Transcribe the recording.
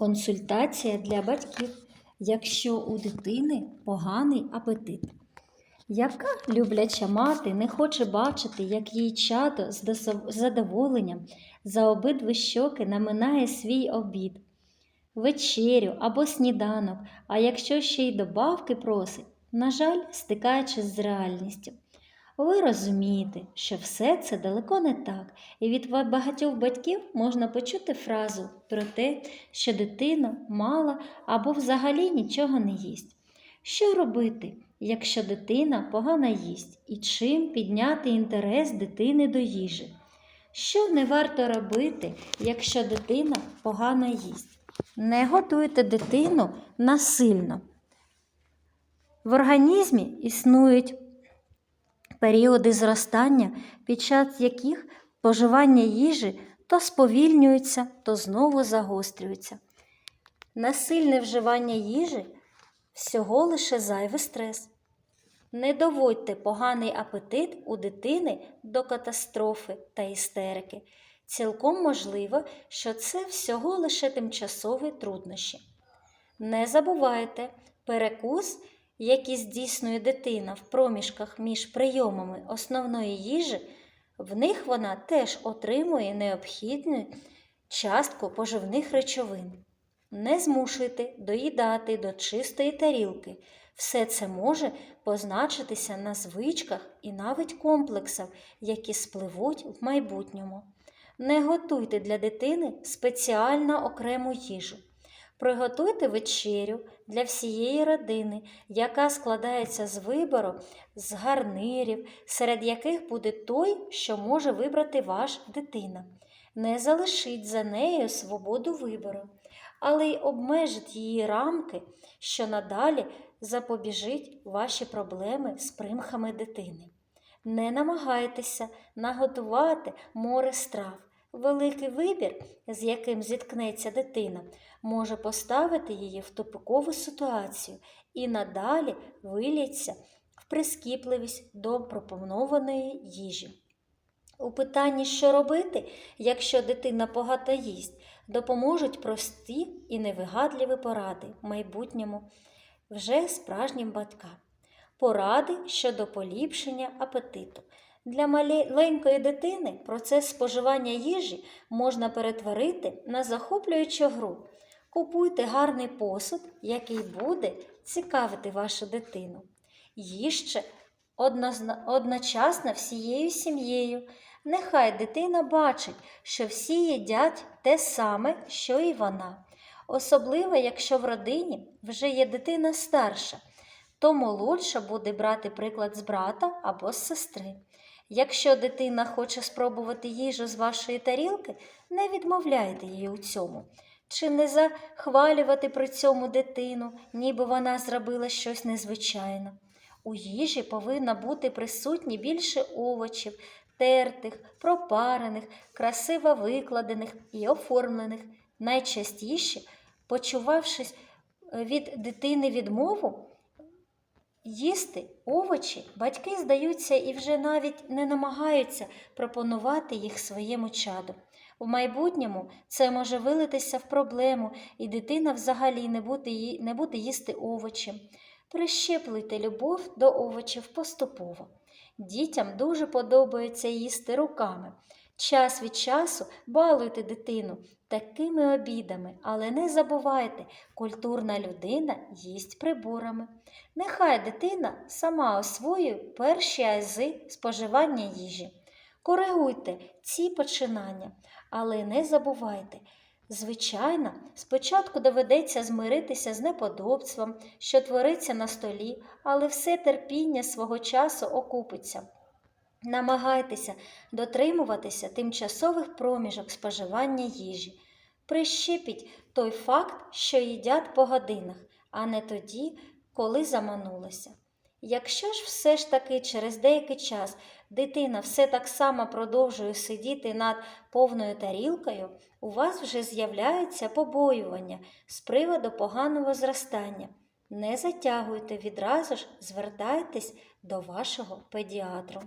Консультація для батьків, якщо у дитини поганий апетит. Яка любляча мати не хоче бачити, як її чадо з задоволенням за обидві щоки наминає свій обід, вечерю або сніданок, а якщо ще й добавки просить, на жаль, стикаючись з реальністю. Ви розумієте, що все це далеко не так, і від багатьох батьків можна почути фразу про те, що дитина мала або взагалі нічого не їсть. Що робити, якщо дитина погано їсть, і чим підняти інтерес дитини до їжі? Що не варто робити, якщо дитина погано їсть? Не готуйте дитину насильно. В організмі існують періоди зростання, під час яких споживання їжі то сповільнюється, то знову загострюється. Насильне вживання їжі всього лише зайвий стрес. Не доводьте поганий апетит у дитини до катастрофи та істерики. Цілком можливо, що це всього лише тимчасові труднощі. Не забувайте, перекус, який здійснює дитина в проміжках між прийомами основної їжі, в них вона теж отримує необхідну частку поживних речовин. Не змушуйте доїдати до чистої тарілки. Все це може позначитися на звичках і навіть комплексах, які спливуть в майбутньому. Не готуйте для дитини спеціально окрему їжу. Приготуйте вечерю для всієї родини, яка складається з вибору з гарнирів, серед яких буде той, що може вибрати ваш дитина. Не залишіть за нею свободу вибору, але й обмежить її рамки, що надалі запобіжить ваші проблеми з примхами дитини. Не намагайтеся наготувати море страв. Великий вибір, з яким зіткнеться дитина, може поставити її в тупикову ситуацію і надалі виліться в прискіпливість до пропонованої їжі. У питанні, що робити, якщо дитина багато їсть, допоможуть прості і невигадливі поради в майбутньому вже справжнім батькам. Поради щодо поліпшення апетиту. Для маленької дитини процес споживання їжі можна перетворити на захоплюючу гру. Купуйте гарний посуд, який буде цікавити вашу дитину. Їжте одночасно всією сім'єю. Нехай дитина бачить, що всі їдять те саме, що і вона. Особливо, якщо в родині вже є дитина старша, то молодша буде брати приклад з брата або з сестри. Якщо дитина хоче спробувати їжу з вашої тарілки, не відмовляйте їй у цьому. Чи не захвалювати при цьому дитину, ніби вона зробила щось незвичайне. У їжі повинно бути присутні більше овочів, тертих, пропарених, красиво викладених і оформлених. Найчастіше, почувавшись е, від дитини відмову, їсти овочі, батьки здаються і вже навіть не намагаються пропонувати їх своєму чаду. У майбутньому це може вилитися в проблему, і дитина взагалі не буде, не буде їсти овочі. Прищеплюйте любов до овочів поступово. Дітям дуже подобається їсти руками. Час від часу балуйте дитину такими обідами, але не забувайте, культурна людина їсть приборами. Нехай дитина сама освоює перші ази споживання їжі. Коригуйте ці починання, але не забувайте. Звичайно, спочатку доведеться змиритися з неподобством, що твориться на столі, але все терпіння свого часу окупиться. Намагайтеся дотримуватися тимчасових проміжок споживання їжі. Прищепіть той факт, що їдять по годинах, а не тоді, коли заманулося. Якщо ж все ж таки через деякий час дитина все так само продовжує сидіти над повною тарілкою, у вас вже з'являється побоювання з приводу поганого зростання. Не затягуйте відразу ж, звертайтесь до вашого педіатру.